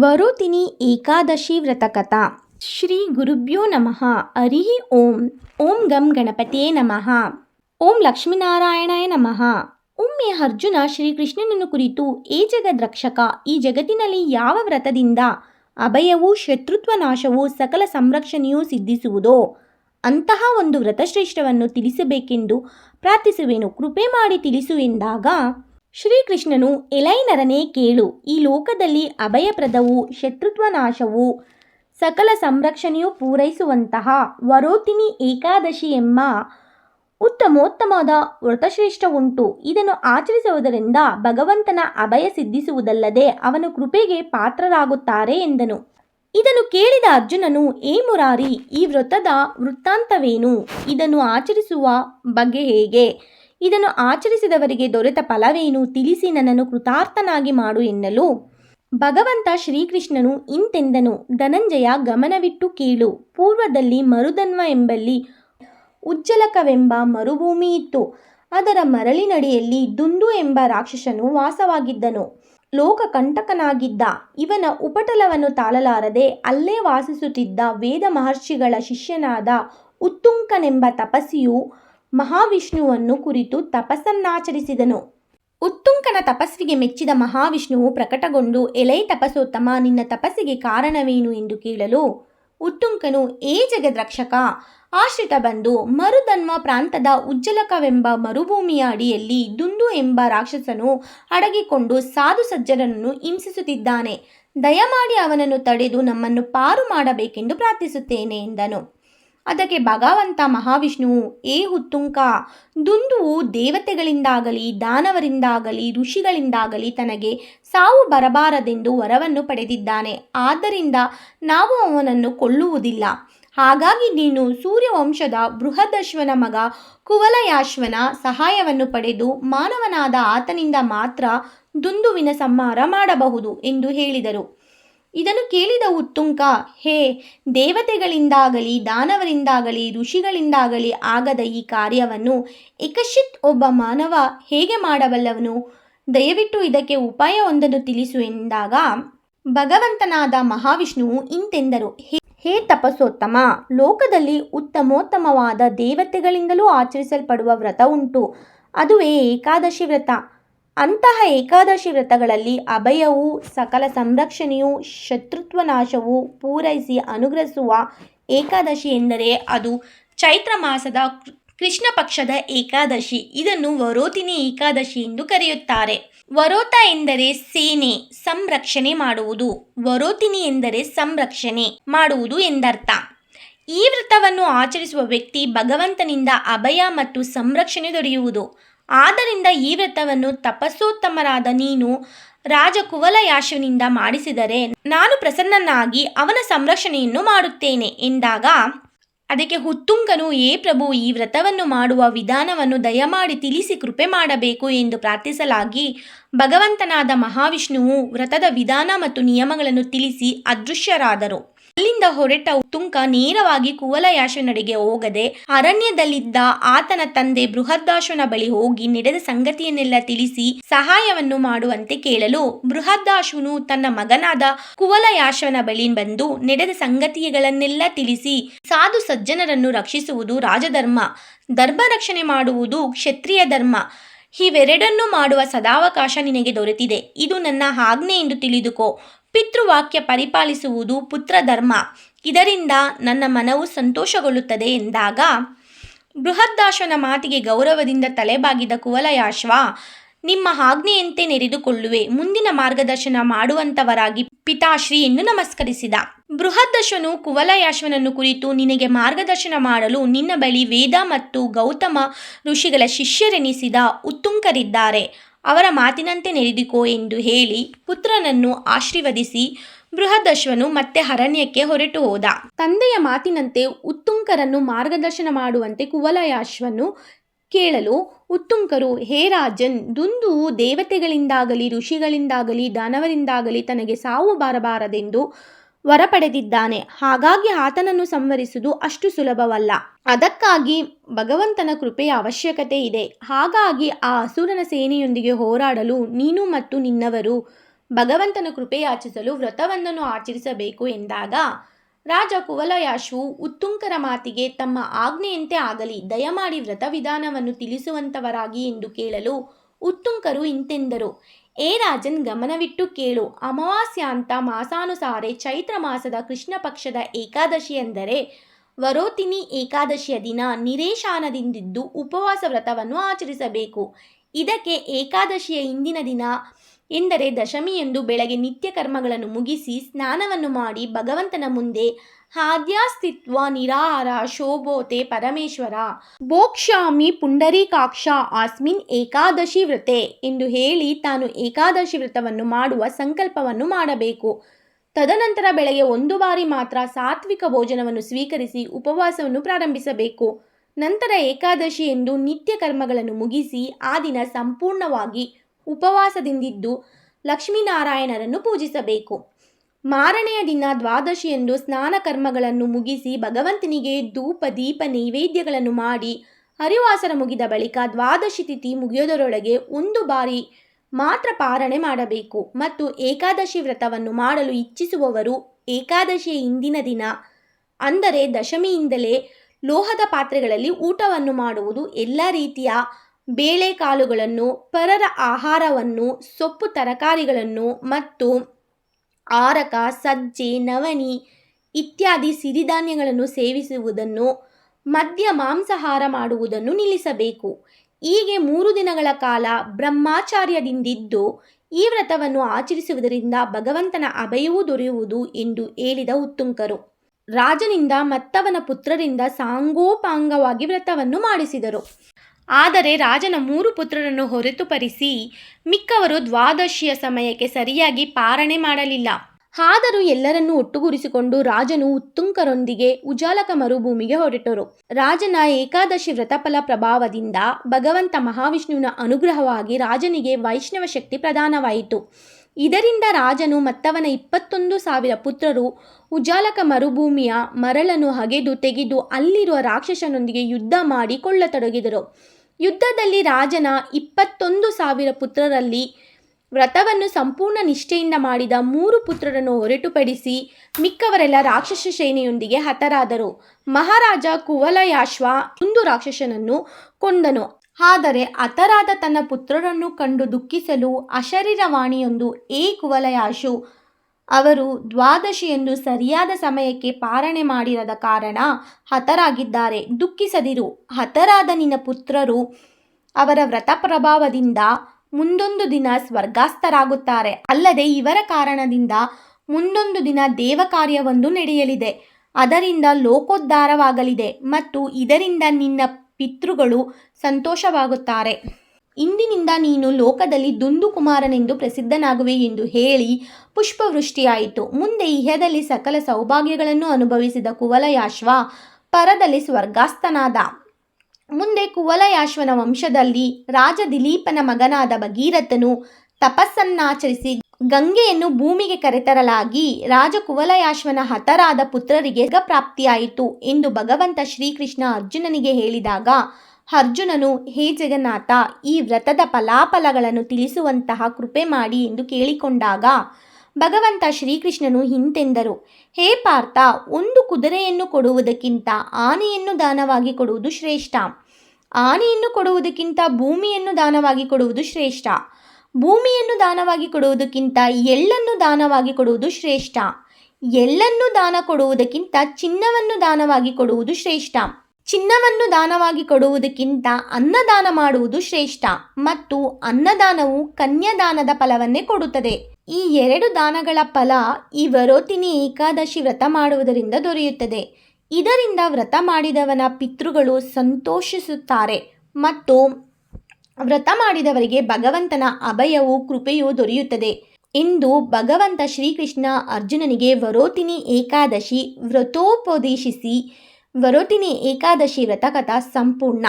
ವರುತಿನಿ ಏಕಾದಶಿ ವ್ರತಕಥಾ. ಶ್ರೀ ಗುರುಭ್ಯೋ ನಮಃ. ಹರಿ ಓಂ. ಓಂ ಗಂ ಗಣಪತಿಯೇ ನಮಃ. ಓಂ ಲಕ್ಷ್ಮೀನಾರಾಯಣಾಯ ನಮಃ. ಒಮ್ಮೆ ಅರ್ಜುನ ಶ್ರೀಕೃಷ್ಣನನ್ನು ಕುರಿತು ಏ ಜಗದ್ರಕ್ಷಕ, ಈ ಜಗತ್ತಿನಲ್ಲಿ ಯಾವ ವ್ರತದಿಂದ ಅಭಯವೂ, ಶತ್ರುತ್ವ ನಾಶವೂ, ಸಕಲ ಸಂರಕ್ಷಣೆಯೂ ಸಿದ್ಧಿಸುವುದೋ, ಅಂತಹ ಒಂದು ವ್ರತಶ್ರೇಷ್ಠವನ್ನು ತಿಳಿಸಬೇಕೆಂದು ಪ್ರಾರ್ಥಿಸುವೆನು. ಕೃಪೆ ಮಾಡಿ ತಿಳಿಸು ಎಂದಾಗ ಶ್ರೀಕೃಷ್ಣನು ಎಲೈನರನೇ ಕೇಳು, ಈ ಲೋಕದಲ್ಲಿ ಅಭಯಪ್ರದವು ಶತ್ರುತ್ವ ನಾಶವು ಸಕಲ ಸಂರಕ್ಷಣೆಯು ಪೂರೈಸುವಂತಹ ವರೋತಿನಿ ಏಕಾದಶಿ ಎಂಬ ಉತ್ತಮೋತ್ತಮವಾದ ವ್ರತಶ್ರೇಷ್ಠ ಉಂಟು ಇದನ್ನು ಆಚರಿಸುವುದರಿಂದ ಭಗವಂತನ ಅಭಯ ಸಿದ್ಧಿಸುವುದಲ್ಲದೆ ಅವನು ಕೃಪೆಗೆ ಪಾತ್ರರಾಗುತ್ತಾರೆ ಎಂದನು. ಇದನ್ನು ಕೇಳಿದ ಅರ್ಜುನನು, ಏ ಮುರಾರಿ, ಈ ವ್ರತದ ವೃತ್ತಾಂತವೇನು? ಇದನ್ನು ಆಚರಿಸುವ ಬಗ್ಗೆ ಹೇಗೆ? ಇದನ್ನು ಆಚರಿಸಿದವರಿಗೆ ದೊರೆತ ಫಲವೇನು? ತಿಳಿಸಿ ನನ್ನನ್ನು ಕೃತಾರ್ಥನಾಗಿ ಮಾಡು ಎನ್ನಲು. ಭಗವಂತ ಶ್ರೀಕೃಷ್ಣನು ಇಂತೆಂದನು, ಧನಂಜಯ ಗಮನವಿಟ್ಟು ಕೇಳು. ಪೂರ್ವದಲ್ಲಿ ಮರುಧನ್ವ ಎಂಬಲ್ಲಿ ಉಜ್ಜಲಕವೆಂಬ ಮರುಭೂಮಿ ಇತ್ತು. ಅದರ ಮರಳಿನಡಿಯಲ್ಲಿ ದುಂದು ಎಂಬ ರಾಕ್ಷಸನು ವಾಸವಾಗಿದ್ದನು. ಲೋಕ ಕಂಟಕನಾಗಿದ್ದ, ಇವನ ಉಪಟಲವನ್ನು ತಾಳಲಾರದೆ ಅಲ್ಲೇ ವಾಸಿಸುತ್ತಿದ್ದ ವೇದ ಮಹರ್ಷಿಗಳ ಶಿಷ್ಯನಾದ ಉತ್ತುಂಕನೆಂಬ ತಪಸ್ವಿಯು ಮಹಾವಿಷ್ಣುವನ್ನು ಕುರಿತು ತಪಸ್ಸನ್ನಾಚರಿಸಿದನು. ಉತ್ತುಂಕನ ತಪಸ್ವಿಗೆ ಮೆಚ್ಚಿದ ಮಹಾವಿಷ್ಣುವು ಪ್ರಕಟಗೊಂಡು, ಎಲೈ ತಪಸೋತ್ತಮ, ನಿನ್ನ ತಪಸ್ಸಿಗೆ ಕಾರಣವೇನು ಎಂದು ಕೇಳಲು? ಉತ್ತುಂಕನು ಏ ಜಗದ್ರಕ್ಷಕ, ಆಶ್ರಿತ ಬಂದು ಮರುಧನ್ವ ಪ್ರಾಂತದ ಉಜ್ಜಲಕವೆಂಬ ಮರುಭೂಮಿಯ ಅಡಿಯಲ್ಲಿ ದುಂದು ಎಂಬ ರಾಕ್ಷಸನು ಅಡಗಿಕೊಂಡು ಸಾಧು ಸಜ್ಜನರನ್ನು ಹಿಂಸಿಸುತ್ತಿದ್ದಾನೆ. ದಯಮಾಡಿ ಅವನನ್ನು ತಡೆದು ನಮ್ಮನ್ನು ಪಾರು ಮಾಡಬೇಕೆಂದು ಪ್ರಾರ್ಥಿಸುತ್ತೇನೆ, ಎಂದನು. ಅದಕ್ಕೆ ಭಗವಂತ ಮಹಾವಿಷ್ಣುವು ಏ ಹುತ್ತುಂಕ, ದುಂದುವು ದೇವತೆಗಳಿಂದಾಗಲಿ, ದಾನವರಿಂದಾಗಲಿ, ಋಷಿಗಳಿಂದಾಗಲಿ ತನಗೆ ಸಾವು ಬರಬಾರದೆಂದು ವರವನ್ನು ಪಡೆದಿದ್ದಾನೆ. ಆದ್ದರಿಂದ ನಾವು ಅವನನ್ನು ಕೊಳ್ಳುವುದಿಲ್ಲ ಹಾಗಾಗಿ ನೀನು ಸೂರ್ಯವಂಶದ ಬೃಹದಶ್ವನ ಮಗ ಕುವಲಯಾಶ್ವನ ಸಹಾಯವನ್ನು ಪಡೆದು ಮಾನವನಾದ ಆತನಿಂದ ಮಾತ್ರ ದುಂದುವಿನ ಸಂಹಾರ ಮಾಡಬಹುದು ಎಂದು ಹೇಳಿದರು. ಇದನ್ನು ಕೇಳಿದ ಉತ್ತುಂಕ, ಹೇ, ದೇವತೆಗಳಿಂದಾಗಲಿ, ದಾನವರಿಂದಾಗಲಿ, ಋಷಿಗಳಿಂದಾಗಲಿ ಆಗದ ಈ ಕಾರ್ಯವನ್ನು ಏಕಶಿತ್ ಒಬ್ಬ ಮಾನವ ಹೇಗೆ ಮಾಡಬಲ್ಲವನು? ದಯವಿಟ್ಟು ಇದಕ್ಕೆ ಉಪಾಯವೊಂದನ್ನು ತಿಳಿಸು ಎಂದಾಗ, ಭಗವಂತನಾದ ಮಹಾವಿಷ್ಣುವು ಇಂತೆಂದರು. ಹೇ ಹೇ ತಪಸ್ಸೋತ್ತಮ ಲೋಕದಲ್ಲಿ ಉತ್ತಮೋತ್ತಮವಾದ ದೇವತೆಗಳಿಂದಲೂ ಆಚರಿಸಲ್ಪಡುವ ವ್ರತ ಉಂಟು. ಅದುವೇ ಏಕಾದಶಿ ವ್ರತ. ಅಂತಹ ಏಕಾದಶಿ ವ್ರತಗಳಲ್ಲಿ ಅಭಯವು, ಸಕಲ ಸಂರಕ್ಷಣೆಯು, ಶತ್ರುತ್ವ ನಾಶವು ಪೂರೈಸಿ ಅನುಗ್ರಹಿಸುವ ಏಕಾದಶಿ ಎಂದರೆ ಅದು ಚೈತ್ರ ಮಾಸದ ಕೃಷ್ಣ ಪಕ್ಷದ ಏಕಾದಶಿ. ಇದನ್ನು ವರೋತಿನಿ ಏಕಾದಶಿ ಎಂದು ಕರೆಯುತ್ತಾರೆ. ವರೋತ ಎಂದರೆ ಸೇನೆ, ಸಂರಕ್ಷಣೆ ಮಾಡುವುದು. ವರೋತಿನಿ ಎಂದರೆ ಸಂರಕ್ಷಣೆ ಮಾಡುವುದು ಎಂದರ್ಥ. ಈ ವ್ರತವನ್ನು ಆಚರಿಸುವ ವ್ಯಕ್ತಿ ಭಗವಂತನಿಂದ ಅಭಯ ಮತ್ತು ಸಂರಕ್ಷಣೆ ದೊರೆಯುವುದು. ಆದ್ದರಿಂದ ಈ ವ್ರತವನ್ನು ತಪಸ್ಸೋತ್ತಮರಾದ ನೀನು ರಾಜ ಕುವಲಯಾಶುವಿನಿಂದ ಮಾಡಿಸಿದರೆ ನಾನು ಪ್ರಸನ್ನನಾಗಿ ಅವನ ಸಂರಕ್ಷಣೆಯನ್ನು ಮಾಡುತ್ತೇನೆ ಎಂದಾಗ ಅದಕ್ಕೆ ಹುತ್ತುಂಗನು, ಏ ಪ್ರಭು, ಈ ವ್ರತವನ್ನು ಮಾಡುವ ವಿಧಾನವನ್ನು ದಯಮಾಡಿ ತಿಳಿಸಿ ಕೃಪೆ ಮಾಡಬೇಕು ಎಂದು ಪ್ರಾರ್ಥಿಸಲಾಗಿ ಭಗವಂತನಾದ ಮಹಾವಿಷ್ಣುವು ವ್ರತದ ವಿಧಾನ ಮತ್ತು ನಿಯಮಗಳನ್ನು ತಿಳಿಸಿ ಅದೃಶ್ಯರಾದರು. ಅಲ್ಲಿಂದ ಹೊರಟ ತುಂಕ ನೇರವಾಗಿ ಕುವಲಯಾಶನಡೆಗೆ ಹೋಗದೆ ಅರಣ್ಯದಲ್ಲಿದ್ದ ಆತನ ತಂದೆ ಬೃಹದ್ದಾಶನ ಬಳಿ ಹೋಗಿ ನಡೆದ ಸಂಗತಿಯನ್ನೆಲ್ಲ ತಿಳಿಸಿ ಸಹಾಯವನ್ನು ಮಾಡುವಂತೆ ಕೇಳಲು ಬೃಹದ್ದಾಶುನು ತನ್ನ ಮಗನಾದ ಕುವಲಯಾಶನ ಬಳಿ ಬಂದು ನಡೆದ ಸಂಗತಿಗಳನ್ನೆಲ್ಲ ತಿಳಿಸಿ ಸಾಧು ಸಜ್ಜನರನ್ನು ರಕ್ಷಿಸುವುದು ರಾಜಧರ್ಮ. ಧರ್ಮ ರಕ್ಷಣೆ ಮಾಡುವುದು ಕ್ಷತ್ರಿಯ ಧರ್ಮ. ಇವೆರಡನ್ನೂ ಮಾಡುವ ಸದಾವಕಾಶ ನಿನಗೆ ದೊರೆತಿದೆ. ಇದು ನನ್ನ ಆಜ್ಞೆ ಎಂದು ತಿಳಿದುಕೋ. ಪಿತೃವಾಕ್ಯ ಪರಿಪಾಲಿಸುವುದು ಪುತ್ರ ಧರ್ಮ ಇದರಿಂದ ನನ್ನ ಮನವು ಸಂತೋಷಗೊಳ್ಳುತ್ತದೆ ಎಂದಾಗ ಬೃಹದ್ದಾಶ್ವನ ಮಾತಿಗೆ ಗೌರವದಿಂದ ತಲೆಬಾಗಿದ ಕುವಲಯಾಶ್ವ, ನಿಮ್ಮ ಆಜ್ಞೆಯಂತೆ ನೆರೆದುಕೊಳ್ಳುವೆ. ಮುಂದಿನ ಮಾರ್ಗದರ್ಶನ ಮಾಡುವಂತವರಾಗಿ ಪಿತಾಶ್ರೀ ಎಂದು ನಮಸ್ಕರಿಸಿದ. ಬೃಹದ್ದಶನು ಕುವಲಯಾಶ್ವನನ್ನು ಕುರಿತು ನಿನಗೆ ಮಾರ್ಗದರ್ಶನ ಮಾಡಲು ನಿನ್ನ ಬಳಿ ವೇದ ಮತ್ತು ಗೌತಮ ಋಷಿಗಳ ಶಿಷ್ಯರೆನಿಸಿದ ಉತ್ತುಂಕರಿದ್ದಾರೆ ಅವರ ಮಾತಿನಂತೆ ನಡೆದುಕೋ ಎಂದು ಹೇಳಿ ಪುತ್ರನನ್ನು ಆಶೀರ್ವದಿಸಿ ಬೃಹದಶ್ವನು ಮತ್ತೆ ಅರಣ್ಯಕ್ಕೆ ಹೊರಟು ಹೋದ. ತಂದೆಯ ಮಾತಿನಂತೆ ಉತ್ತುಂಕರನ್ನು ಮಾರ್ಗದರ್ಶನ ಮಾಡುವಂತೆ ಕುವಲಯಾಶ್ವನು ಕೇಳಲು, ಉತ್ತುಂಕರು, ಹೇ ರಾಜನ್, ದುಂದು ದೇವತೆಗಳಿಂದಾಗಲಿ, ಋಷಿಗಳಿಂದಾಗಲಿ, ದಾನವರಿಂದಾಗಲಿ ತನಗೆ ಸಾವು ಬಾರಬಾರದೆಂದು ವರ ಪಡೆದಿದ್ದಾನೆ ಹಾಗಾಗಿ ಆತನನ್ನು ಸಂವರಿಸುವುದು ಅಷ್ಟು ಸುಲಭವಲ್ಲ. ಅದಕ್ಕಾಗಿ ಭಗವಂತನ ಕೃಪೆಯ ಅವಶ್ಯಕತೆ ಇದೆ. ಹಾಗಾಗಿ ಆ ಅಸುರನ ಸೇನೆಯೊಂದಿಗೆ ಹೋರಾಡಲು ನೀನು ಮತ್ತು ನಿನ್ನವರು ಭಗವಂತನ ಕೃಪೆಯಾಚಿಸಲು ವ್ರತವೊಂದನ್ನು ಆಚರಿಸಬೇಕು ಎಂದಾಗ ರಾಜ ಕುವಲಯಾಶು ಉತ್ತುಂಕರ ಮಾತಿಗೆ ತಮ್ಮ ಆಜ್ಞೆಯಂತೆ ಆಗಲಿ ದಯಮಾಡಿ ವ್ರತ ವಿಧಾನವನ್ನು ತಿಳಿಸುವಂತವರಾಗಿ ಎಂದು ಕೇಳಲು ಉತ್ತುಂಕರು ಇಂತೆಂದರು. ಏ ರಾಜನ್, ಗಮನವಿಟ್ಟು ಕೇಳು. ಅಮಾವಾಸ್ಯಾಂತ ಮಾಸಾನುಸಾರೆ ಚೈತ್ರ ಮಾಸದ ಕೃಷ್ಣ ಪಕ್ಷದ ಏಕಾದಶಿ ಎಂದರೆ ವರೋತಿನಿ ಏಕಾದಶಿಯ ದಿನ. ನಿರೇಶಾನದಿಂದಿದ್ದು ಉಪವಾಸ ವ್ರತವನ್ನು ಆಚರಿಸಬೇಕು. ಇದಕ್ಕೆ ಏಕಾದಶಿಯ ಇಂದಿನ ದಿನ. ಎಂದರೆ ದಶಮಿಯಂದು ಬೆಳಗ್ಗೆ ನಿತ್ಯ ಕರ್ಮಗಳನ್ನು ಮುಗಿಸಿ ಸ್ನಾನವನ್ನು ಮಾಡಿ ಭಗವಂತನ ಮುಂದೆ ಹಾದ್ಯಾಸ್ತಿತ್ವ, ನಿರಾಹಾರ, ಶೋಭೋತೆ, ಪರಮೇಶ್ವರ ಭೋಕ್ಷಾಮಿ ಪುಂಡರೀಕಾಕ್ಷ, ಆಸ್ಮಿನ್ ಏಕಾದಶಿ ವ್ರತೆ ಎಂದು ಹೇಳಿ ತಾನು ಏಕಾದಶಿ ವ್ರತವನ್ನು ಮಾಡುವ ಸಂಕಲ್ಪವನ್ನು ಮಾಡಬೇಕು. ತದನಂತರ ಬೆಳಗ್ಗೆ ಒಂದು ಬಾರಿ ಮಾತ್ರ ಸಾತ್ವಿಕ ಭೋಜನವನ್ನು ಸ್ವೀಕರಿಸಿ ಉಪವಾಸವನ್ನು ಪ್ರಾರಂಭಿಸಬೇಕು. ನಂತರ ಏಕಾದಶಿ ಎಂದು ನಿತ್ಯ ಕರ್ಮಗಳನ್ನು ಮುಗಿಸಿ ಆ ದಿನ ಸಂಪೂರ್ಣವಾಗಿ ಉಪವಾಸದಿಂದಿದ್ದು ಲಕ್ಷ್ಮೀನಾರಾಯಣರನ್ನು ಪೂಜಿಸಬೇಕು. ಮಾರನೆಯ ದಿನ ದ್ವಾದಶಿಯಂದು ಸ್ನಾನ ಕರ್ಮಗಳನ್ನು ಮುಗಿಸಿ ಭಗವಂತನಿಗೆ ಧೂಪ, ದೀಪ, ನೈವೇದ್ಯಗಳನ್ನು ಮಾಡಿ ಹರಿವಾಸರ ಮುಗಿದ ಬಳಿಕ ದ್ವಾದಶಿ ತಿಥಿ ಮುಗಿಯೋದರೊಳಗೆ ಒಂದು ಬಾರಿ ಮಾತ್ರ ಪಾರಣೆ ಮಾಡಬೇಕು. ಮತ್ತು ಏಕಾದಶಿ ವ್ರತವನ್ನು ಮಾಡಲು ಇಚ್ಛಿಸುವವರು ಏಕಾದಶಿಯ ಇಂದಿನ ದಿನ, ಅಂದರೆ ದಶಮಿಯಿಂದಲೇ ಲೋಹದ ಪಾತ್ರೆಗಳಲ್ಲಿ ಊಟವನ್ನು ಮಾಡುವುದು ಎಲ್ಲ ರೀತಿಯ ಬೇಳೆಕಾಳುಗಳನ್ನು, ಪರರ ಆಹಾರವನ್ನು, ಸೊಪ್ಪು ತರಕಾರಿಗಳನ್ನು ಮತ್ತು ಆರಕ, ಸಜ್ಜೆ, ನವಣಿ ಇತ್ಯಾದಿ ಸಿರಿಧಾನ್ಯಗಳನ್ನು ಸೇವಿಸುವುದನ್ನು, ಮದ್ಯ ಮಾಂಸಾಹಾರ ಮಾಡುವುದನ್ನು ನಿಲ್ಲಿಸಬೇಕು. ಹೀಗೆ ಮೂರು ದಿನಗಳ ಕಾಲ ಬ್ರಹ್ಮಾಚಾರ್ಯದಿಂದಿದ್ದು, ಈ ವ್ರತವನ್ನು ಆಚರಿಸುವುದರಿಂದ ಭಗವಂತನ ಅಭಯವೂ ದೊರೆಯುವುದು ಎಂದು ಹೇಳಿದ ಉತ್ತುಂಕರು. ರಾಜನಿಂದ ಮತ್ತವನ ಪುತ್ರರಿಂದ ಸಾಂಗೋಪಾಂಗವಾಗಿ ವ್ರತವನ್ನು ಮಾಡಿಸಿದರು. ಆದರೆ ರಾಜನ ಮೂರು ಪುತ್ರರನ್ನು ಹೊರತುಪಡಿಸಿ ಮಿಕ್ಕವರು ದ್ವಾದಶಿಯ ಸಮಯಕ್ಕೆ ಸರಿಯಾಗಿ ಪಾರಣೆ ಮಾಡಲಿಲ್ಲ. ಆದರೂ ಎಲ್ಲರನ್ನೂ ಒಟ್ಟುಗೂಡಿಸಿಕೊಂಡು ರಾಜನು ಉತ್ತುಂಕರೊಂದಿಗೆ ಉಜಾಲಕ ಮರುಭೂಮಿಗೆ ಹೊರಟರು. ರಾಜನ ಏಕಾದಶಿ ವ್ರತಫಲ ಪ್ರಭಾವದಿಂದ ಭಗವಂತ ಮಹಾವಿಷ್ಣುವಿನ ಅನುಗ್ರಹವಾಗಿ ರಾಜನಿಗೆ ವೈಷ್ಣವ ಶಕ್ತಿ ಪ್ರದಾನವಾಯಿತು. ಇದರಿಂದ ರಾಜನು ಮತ್ತವನ ಇಪ್ಪತ್ತೊಂದು ಸಾವಿರ ಪುತ್ರರು ಉಜಾಲಕ ಮರುಭೂಮಿಯ ಮರಳನ್ನು ಹಗೆದು ತೆಗೆದು ಅಲ್ಲಿರುವ ರಾಕ್ಷಸನೊಂದಿಗೆ ಯುದ್ಧ ಮಾಡಿ ಕೊಳ್ಳತೊಡಗಿದರು. ಯುದ್ಧದಲ್ಲಿ ರಾಜನ ಇಪ್ಪತ್ತೊಂದು ಸಾವಿರ ಪುತ್ರರಲ್ಲಿ ವ್ರತವನ್ನು ಸಂಪೂರ್ಣ ನಿಷ್ಠೆಯಿಂದ ಮಾಡಿದ ಮೂರು ಪುತ್ರರನ್ನು ಹೊರಟುಪಡಿಸಿ ಮಿಕ್ಕವರೆಲ್ಲ ರಾಕ್ಷಸ ಸೇನೆಯೊಂದಿಗೆ ಹತರಾದರು. ಮಹಾರಾಜ ಕುವಲಯಾಶ್ವ ಒಂದು ರಾಕ್ಷಸನನ್ನು ಕೊಂದನು. ಆದರೆ ಹತರಾದ ತನ್ನ ಪುತ್ರರನ್ನು ಕಂಡು ದುಃಖಿಸಲು ಅಶರೀರವಾಣಿಯೊಂದು ಏ ಕುವಲಯಾಶು ಅವರು ದ್ವಾದಶಿಯಂದು ಸರಿಯಾದ ಸಮಯಕ್ಕೆ ಪಾರಣೆ ಮಾಡಿರದ ಕಾರಣ ಹತರಾಗಿದ್ದಾರೆ. ದುಃಖಿಸದಿರು. ಹತರಾದ ನಿನ್ನ ಪುತ್ರರು ಅವರ ವ್ರತ ಪ್ರಭಾವದಿಂದ ಮುಂದೊಂದು ದಿನ ಸ್ವರ್ಗಾಸ್ತರಾಗುತ್ತಾರೆ ಅಲ್ಲದೆ ಇವರ ಕಾರಣದಿಂದ ಮುಂದೊಂದು ದಿನ ದೇವ ಕಾರ್ಯವೊಂದು ನಡೆಯಲಿದೆ. ಅದರಿಂದ ಲೋಕೋದ್ಧಾರವಾಗಲಿದೆ ಮತ್ತು ಇದರಿಂದ ನಿನ್ನ ಪಿತೃಗಳು ಸಂತೋಷವಾಗುತ್ತಾರೆ. ಇಂದಿನಿಂದ ನೀನು ಲೋಕದಲ್ಲಿ ದುಂದು ಕುಮಾರನೆಂದು ಪ್ರಸಿದ್ಧನಾಗುವೆ ಎಂದು ಹೇಳಿ ಪುಷ್ಪವೃಷ್ಟಿಯಾಯಿತು. ಮುಂದೆ ಇಹದಲ್ಲಿ ಸಕಲ ಸೌಭಾಗ್ಯಗಳನ್ನು ಅನುಭವಿಸಿದ ಕುವಲಯಾಶ್ವ ಪರದಲ್ಲಿ ಸ್ವರ್ಗಾಸ್ತನಾದ ಮುಂದೆ ಕುವಲಯಾಶ್ವನ ವಂಶದಲ್ಲಿ ರಾಜ ದಿಲೀಪನ ಮಗನಾದ ಭಗೀರಥನು ತಪಸ್ಸನ್ನಾಚರಿಸಿ ಗಂಗೆಯನ್ನು ಭೂಮಿಗೆ ಕರೆತರಲಾಗಿ ರಾಜ ಕುವಲಯಾಶ್ವನ ಹತರಾದ ಪುತ್ರರಿಗೆ ಪ್ರಾಪ್ತಿಯಾಯಿತು ಎಂದು ಭಗವಂತ ಶ್ರೀಕೃಷ್ಣ ಅರ್ಜುನನಿಗೆ ಹೇಳಿದಾಗ ಅರ್ಜುನನು, ಹೇ ಜಗನ್ನಾಥ, ಈ ವ್ರತದ ಫಲಾಫಲಗಳನ್ನು ತಿಳಿಸುವಂತಹ ಕೃಪೆ ಮಾಡಿ ಎಂದು ಕೇಳಿಕೊಂಡಾಗ ಭಗವಂತ ಶ್ರೀಕೃಷ್ಣನು ಹಿಂತೆಂದರು. ಹೇ ಪಾರ್ಥ, ಒಂದು ಕುದುರೆಯನ್ನು ಕೊಡುವುದಕ್ಕಿಂತ ಆನೆಯನ್ನು ದಾನವಾಗಿ ಕೊಡುವುದು ಶ್ರೇಷ್ಠ. ಆನೆಯನ್ನು ಕೊಡುವುದಕ್ಕಿಂತ ಭೂಮಿಯನ್ನು ದಾನವಾಗಿ ಕೊಡುವುದು ಶ್ರೇಷ್ಠ. ಭೂಮಿಯನ್ನು ದಾನವಾಗಿ ಕೊಡುವುದಕ್ಕಿಂತ ಎಳ್ಳನ್ನು ದಾನವಾಗಿ ಕೊಡುವುದು ಶ್ರೇಷ್ಠ. ಎಳ್ಳನ್ನು ದಾನ ಕೊಡುವುದಕ್ಕಿಂತ ಚಿನ್ನವನ್ನು ದಾನವಾಗಿ ಕೊಡುವುದು ಶ್ರೇಷ್ಠ. ಚಿನ್ನವನ್ನು ದಾನವಾಗಿ ಕೊಡುವುದಕ್ಕಿಂತ ಅನ್ನದಾನ ಮಾಡುವುದು ಶ್ರೇಷ್ಠ ಮತ್ತು ಅನ್ನದಾನವು ಕನ್ಯಾದಾನದ ಫಲವನ್ನೇ ಕೊಡುತ್ತದೆ. ಈ ಎರಡು ದಾನಗಳ ಫಲ ಈ ವರೋತಿನಿ ಏಕಾದಶಿ ವ್ರತ ಮಾಡುವುದರಿಂದ ದೊರೆಯುತ್ತದೆ. ಇದರಿಂದ ವ್ರತ ಮಾಡಿದವನ ಪಿತೃಗಳು ಸಂತೋಷಿಸುತ್ತಾರೆ ಮತ್ತು ವ್ರತ ಮಾಡಿದವರಿಗೆ ಭಗವಂತನ ಅಭಯವು, ಕೃಪೆಯು ದೊರೆಯುತ್ತದೆ. ಎಂದು ಭಗವಂತ ಶ್ರೀಕೃಷ್ಣ ಅರ್ಜುನನಿಗೆ ವರೋತಿನಿ ಏಕಾದಶಿ ವ್ರತೋಪದೇಶಿಸಿ ವರೋತಿನಿ ಏಕಾದಶಿ ವ್ರತಕಥಾ ಸಂಪೂರ್ಣ.